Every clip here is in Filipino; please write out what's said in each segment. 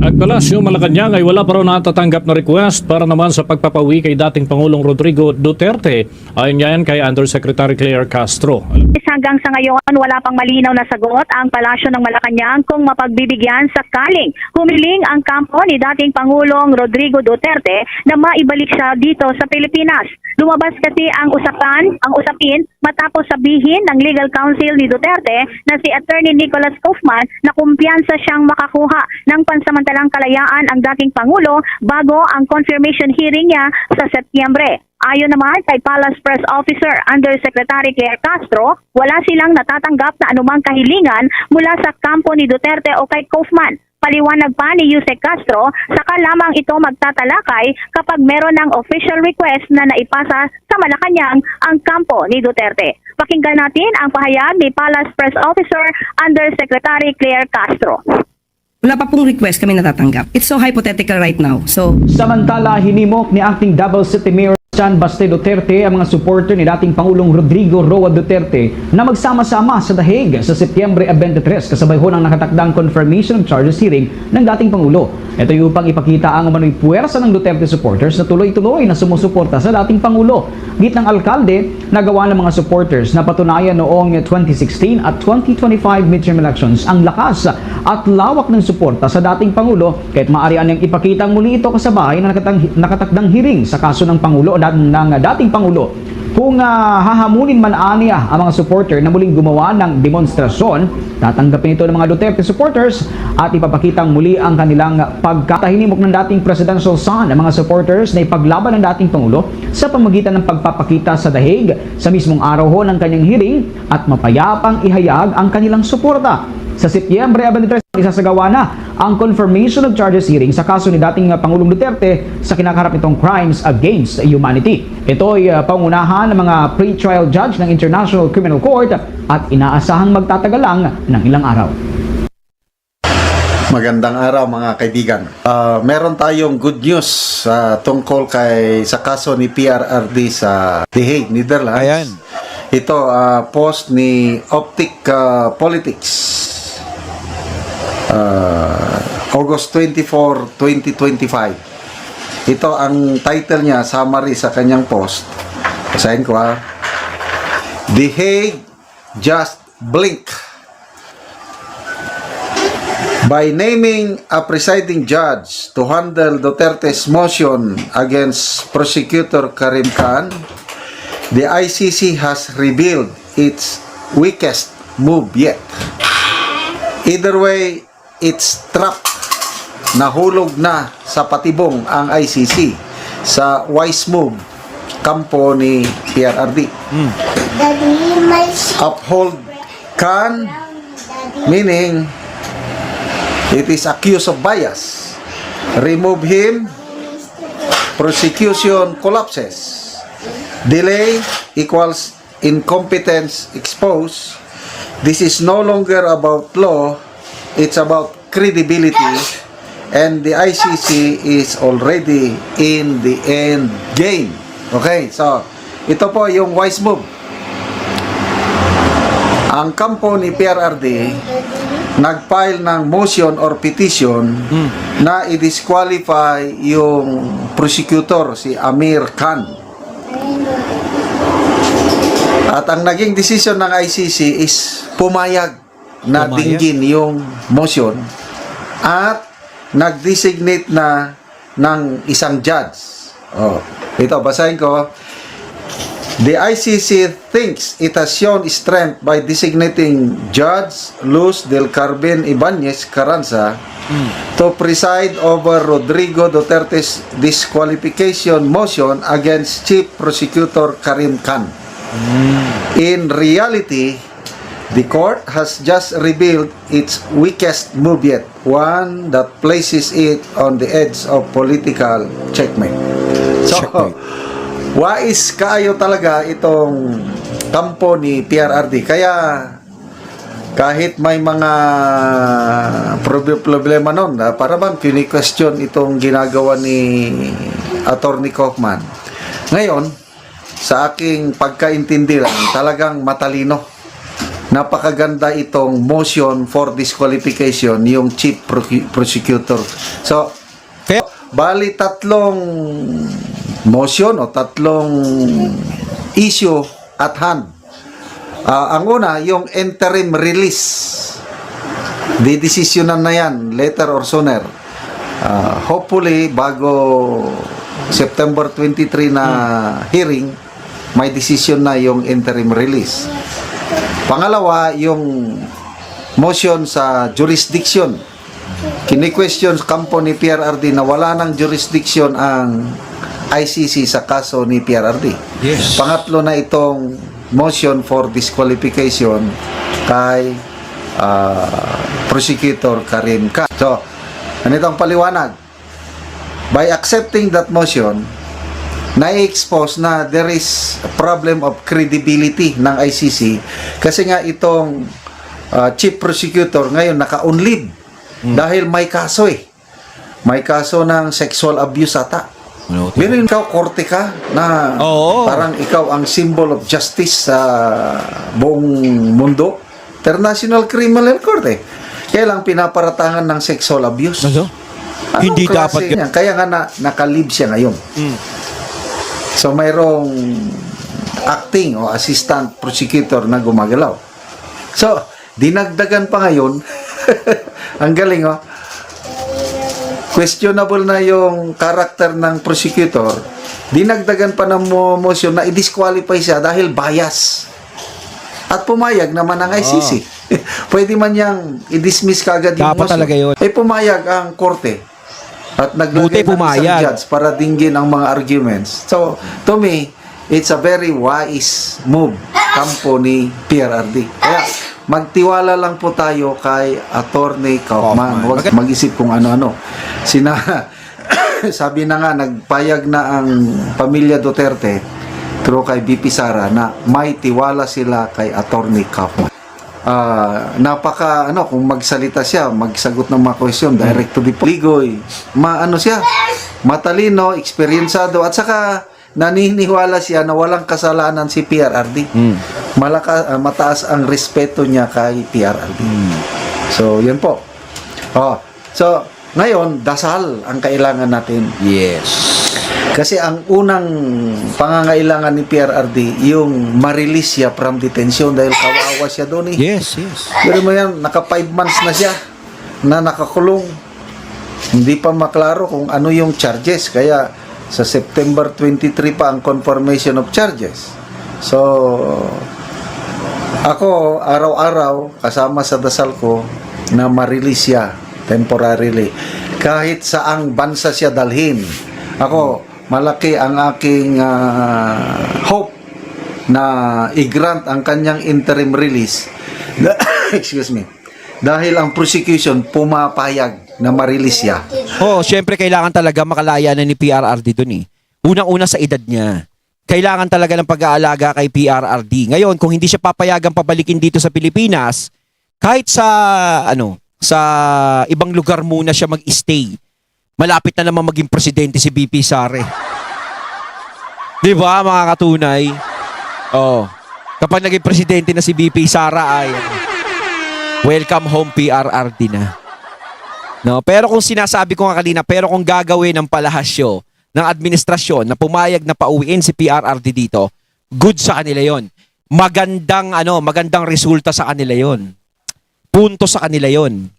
At Palasyo Malacanang ay wala pa raw natatanggap na request para naman sa pagpapawi kay dating Pangulong Rodrigo Duterte. Ayon yan kay Undersecretary Claire Castro. Hanggang sa ngayon, wala pang malinaw na sagot ang palasyo ng Malacanang kung mapagbibigyan sakaling humiling ang kampo ni dating Pangulong Rodrigo Duterte na maibalik siya dito sa Pilipinas. Lumabas kasi ang usapan, ang usapin matapos sabihin ng legal counsel ni Duterte na si Attorney Nicholas Kaufman na kumpiyansa siyang makakuha ng pansamantalang kalayaan ang dating Pangulo bago ang confirmation hearing niya sa Setyembre. Ayon naman kay Palace Press Officer Undersecretary Claire Castro, wala silang natatanggap na anumang kahilingan mula sa kampo ni Duterte o kay Kaufman. Paliwanag pa ni Yusek Castro, saka lamang ito magtatalakay kapag meron ng official request na naipasa sa Malacanang ang kampo ni Duterte. Pakinggan natin ang pahayag ni Palace Press Officer Undersecretary Claire Castro. Wala pa pong request kami natatanggap. It's so hypothetical right now. So, Samantala, hinimok ni acting Davao City Mayor Chan Baste Duterte ang mga supporter ni dating Pangulong Rodrigo Roa Duterte na magsama-sama sa The Hague sa Setyembre 23 kasabay ho ng nakatakdang confirmation of charges hearing ng dating Pangulo. Ito yung upang ipakita ang umano'y puwersa ng Duterte supporters na tuloy-tuloy na sumusuporta sa dating Pangulo. Git ng alkalde, nagawa ng mga supporters na patunayan noong 2016 at 2025 midterm elections ang lakas at lawak ng suporta sa dating Pangulo kahit maaari niyang ipakitang muli ito kasabay na nakatakdang hearing sa kaso ng Pangulo o ng, ng dating Pangulo. Kung ah, hahamunin man aniya ang mga supporter na muling gumawa ng demonstrasyon, tatanggapin ito ng mga Duterte supporters at ipapakitang muli ang kanilang pagkatahinimok ng dating presidential son ng mga supporters na ipaglaban ng dating Pangulo sa pamagitan ng pagpapakita sa Hague sa mismong araw ho ng kanyang hearing at mapayapang ihayag ang kanilang suporta. Sa Setyembre 23, isasagawa na ang confirmation of charges hearing sa kaso ni dating uh, Pangulong Duterte sa kinakaharap nitong crimes against humanity. Ito ay uh, pangunahan ng mga pre-trial judge ng International Criminal Court at inaasahang magtatagal lang ng ilang araw. Magandang araw mga kaibigan. Ah, meron tayong good news sa tungkol kay sa kaso ni PRRD sa The Hague, Netherlands. Ayan. Ito ah, post ni Optic ah, Politics. Ah, August 24, 2025. Ito ang title niya, summary sa kanyang post. Basahin ko ha. The Hague just blink by naming a presiding judge to handle Duterte's motion against prosecutor Karim Khan, the ICC has revealed its weakest move yet. Either way, it's trapped. Nahulog na sa patibong ang ICC sa wise move kampo ni PRRD. My Uphold Khan, meaning It is accused of bias. Remove him, prosecution collapses. Delay equals incompetence exposed. This is no longer about law, it's about credibility and the ICC is already in the end game. Okay, so ito po yung wise move. Ang kampo ni PRRD nag-file ng motion or petition na i-disqualify yung prosecutor si Amir Khan. At ang naging decision ng ICC is pumayag na dinggin yung motion at nag-designate na ng isang judge. Oh, ito basahin ko. The ICC thinks it has shown strength by designating Judge Luz del Carmen Ibanez Carranza to preside over Rodrigo Duterte's disqualification motion against Chief Prosecutor Karim Khan. In reality, the court has just revealed its weakest move yet, one that places it on the edge of political checkmate. So, Checkmate. wais kaayo talaga itong kampo ni PRRD. Kaya kahit may mga prob- problema nun, ah, para bang kini-question itong ginagawa ni Attorney Kaufman. Ngayon, sa aking pagkaintindi lang, talagang matalino napakaganda itong motion for disqualification yung chief prosecutor. So, Kaya, bali tatlong motion o tatlong issue at hand. Ah, ang una, yung interim release. Didesisyonan na yan, later or sooner. Ah, hopefully, bago September 23 na hearing, may decision na yung interim release. Pangalawa, yung motion sa jurisdiction. Kini-question kampo ni PRRD na wala ng jurisdiction ang ICC sa kaso ni PRRD. Yes. Pangatlo na itong motion for disqualification kay ah, prosecutor Karim Ka. So, ganito ang paliwanag. By accepting that motion, na-expose na there is a problem of credibility ng ICC kasi nga itong uh, chief prosecutor ngayon naka-on leave dahil may kaso eh. May kaso ng sexual abuse ata. Ano, Pero ikaw, korte ka na Oo. parang ikaw ang symbol of justice sa buong mundo. International Criminal Court eh. Kaya lang pinaparatangan ng sexual abuse. Ano? Anong Hindi dapat yan? Kaya nga na, nakalib siya ngayon. Mm. So mayroong acting o assistant prosecutor na gumagalaw. So, dinagdagan pa ngayon. Ang galing oh. Questionable na yung karakter ng prosecutor. Dinagdagan pa ng mo- motion na i-disqualify siya dahil bias. At pumayag naman ang ICC. Pwede man niyang i-dismiss kagad yung Ah. Dapat motion. talaga yun. Eh pumayag ang korte. At naglagay Buti ng pumayag. isang judge para dinggin ang mga arguments. So, to me, it's a very wise move kampo ni PRRD. Kaya, magtiwala lang po tayo kay Attorney Kaufman. Huwag mag-isip kung ano-ano. Sina, sabi na nga, nagpayag na ang pamilya Duterte through kay BP Sara na may tiwala sila kay Attorney Kaufman. Ah, napaka ano kung magsalita siya, magsagot ng mga question direct to the point. Ligoy, maano siya? Matalino, eksperyensado at saka naniniwala siya na walang kasalanan si PRRD. Malaka, ah, mataas ang respeto niya kay PRRD. So, yun po. Oh, so ngayon dasal ang kailangan natin. Yes. Kasi ang unang pangangailangan ni PRRD yung ma-release siya from detention dahil kawawa siya doon eh. Yes, yes. Pero mo yan, naka 5 months na siya na nakakulong. Hindi pa maklaro kung ano yung charges. Kaya sa September 23 pa ang confirmation of charges. So, ako araw-araw kasama sa dasal ko na ma-release siya temporarily. Kahit saang bansa siya dalhin. Ako, malaki ang aking ah, hope na i-grant ang kanyang interim release. Excuse me. Dahil ang prosecution pumapayag na ma-release siya. Oh, syempre kailangan talaga makalaya na ni PRRD dun eh. Unang-una sa edad niya. Kailangan talaga ng pag-aalaga kay PRRD. Ngayon, kung hindi siya papayagan pabalikin dito sa Pilipinas, kahit sa ano, sa ibang lugar muna siya mag-stay. Malapit na naman maging presidente si BP Sare. 'Di ba, mga katunay? Oh. Kapag naging presidente na si BP Sara ay ano, welcome home PRRD na. No, pero kung sinasabi ko nga kanina, pero kung gagawin ng palahasyo ng administrasyon na pumayag na pauwiin si PRRD dito, good sa kanila 'yon. Magandang ano, magandang resulta sa kanila 'yon. Punto sa kanila 'yon.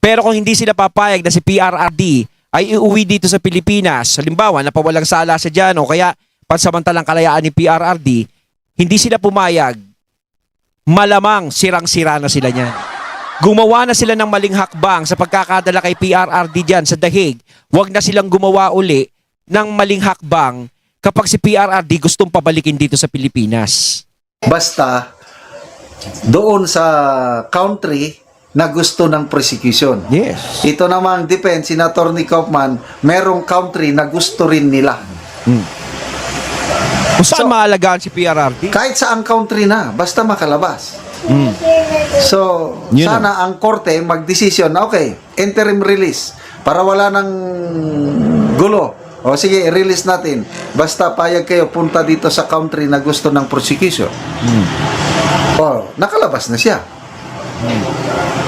Pero kung hindi sila papayag na si PRRD ay iuwi dito sa Pilipinas, halimbawa napawalang sala sa diyan o kaya pansamantalang kalayaan ni PRRD, hindi sila pumayag, malamang sirang-sira na sila niyan. Gumawa na sila ng maling hakbang sa pagkakadala kay PRRD dyan sa Dahig. Huwag na silang gumawa uli ng maling hakbang kapag si PRRD gustong pabalikin dito sa Pilipinas. Basta doon sa country na gusto ng prosecution. Yes. Ito namang defense, Senator ni Kaufman, merong country na gusto rin nila. Kung saan maalagaan si PRRD? Kahit sa ang country na, basta makalabas. Mm. So, Yun sana ang korte magdesisyon na okay, interim release para wala nang gulo. O sige, i-release natin. Basta payag kayo punta dito sa country na gusto ng prosecution. Oh, nakalabas na siya.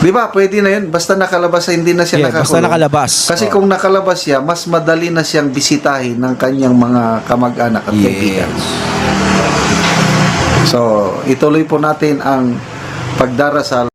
Di ba? Pwede na yun. Basta nakalabas na hindi na siya Yeah, basta nakakulong. nakalabas. Kasi Oh. kung nakalabas siya, mas madali na siyang bisitahin ng kanyang mga kamag-anak at kaibigan. So, ituloy po natin ang pagdarasal